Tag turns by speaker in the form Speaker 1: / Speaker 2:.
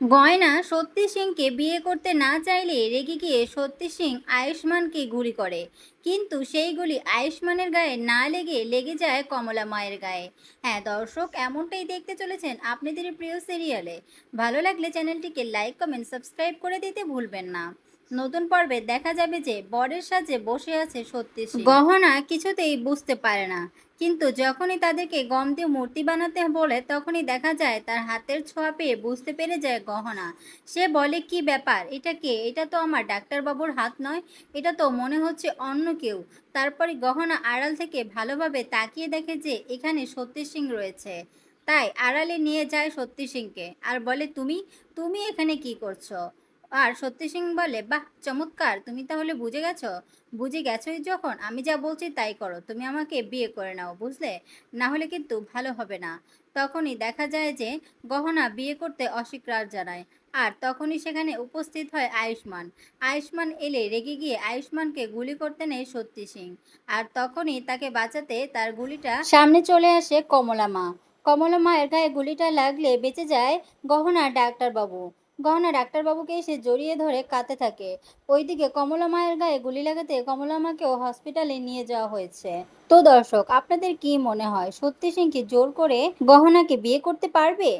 Speaker 1: গয়না সত্যি সিংকে বিয়ে করতে না চাইলে রেগে গিয়ে সত্যি সিং আয়ুষ্মানকে গুলি করে। কিন্তু সেই গুলি আয়ুষ্মানের গায়ে না লেগে লেগে যায় কমলা মায়ের গায়ে। হ্যাঁ দর্শক, এমনটাই দেখতে চলেছেন আপনাদের প্রিয় সিরিয়ালে ভালো লাগলে চ্যানেলটিকে লাইক কমেন্ট সাবস্ক্রাইব করে দিতে ভুলবেন না। নতুন পর্বে দেখা যাবে যে বরের সাজে বসে আছে সত্যি গহনা কিছুতেই বুঝতে পারে না, কিন্তু যখনই তাদেরকে গম দিয়ে মূর্তি বানাতে বলে, তখনই দেখা যায় তার হাতের ছোঁয়া পেয়ে বুঝতে পেরে যায় গহনা। সে বলে, কি ব্যাপার? এটা কে? এটা তো আমার ডাক্তারবাবুর হাত নয়, এটা তো মনে হচ্ছে অন্য কেউ। তারপরে গহনা আড়াল থেকে ভালোভাবে তাকিয়ে দেখে যে এখানে সত্যি সিং রয়েছে। তাই আড়ালে নিয়ে যায় সত্যি সিংকে। আর বলে, তুমি? তুমি এখানে কি করছ? আর সত্যি সিং বলে, বাহ, চমৎকার, তুমি তাহলে বুঝে গেছো? বুঝে গেছোই যখন, আমি যা বলছি তাই করো, তুমি আমাকে বিয়ে করে নাও, বুঝলে? না হলে কিন্তু ভালো হবে না। তখনই দেখা যায় যে গহনা বিয়ে করতে অস্বীকার জানায়, আর তখনই সেখানে উপস্থিত হয় আয়ুষ্মান। আয়ুষ্মান এলে রেগে গিয়ে আয়ুষ্মানকে গুলি করতে নেয় সত্যি সিং, আর তখনই তাকে বাঁচাতে তার গুলিটা সামনে চলে আসে কমলা মা। কমলা মায়ের গায়ে গুলিটা লাগলে বেঁচে যায় গহনা ডাক্তারবাবু। গহনা ডাক্তারবাবুকে এসে জড়িয়ে ধরে কাঁদতে থাকে। ওইদিকে কমলা মায়ের গায়ে গুলি লাগাতে কমলা মাকেও হসপিটালে নিয়ে যাওয়া হয়েছে। তো দর্শক, আপনাদের কি মনে হয়? সত্যি সিং কি জোর করে গহনাকে বিয়ে করতে পারবে?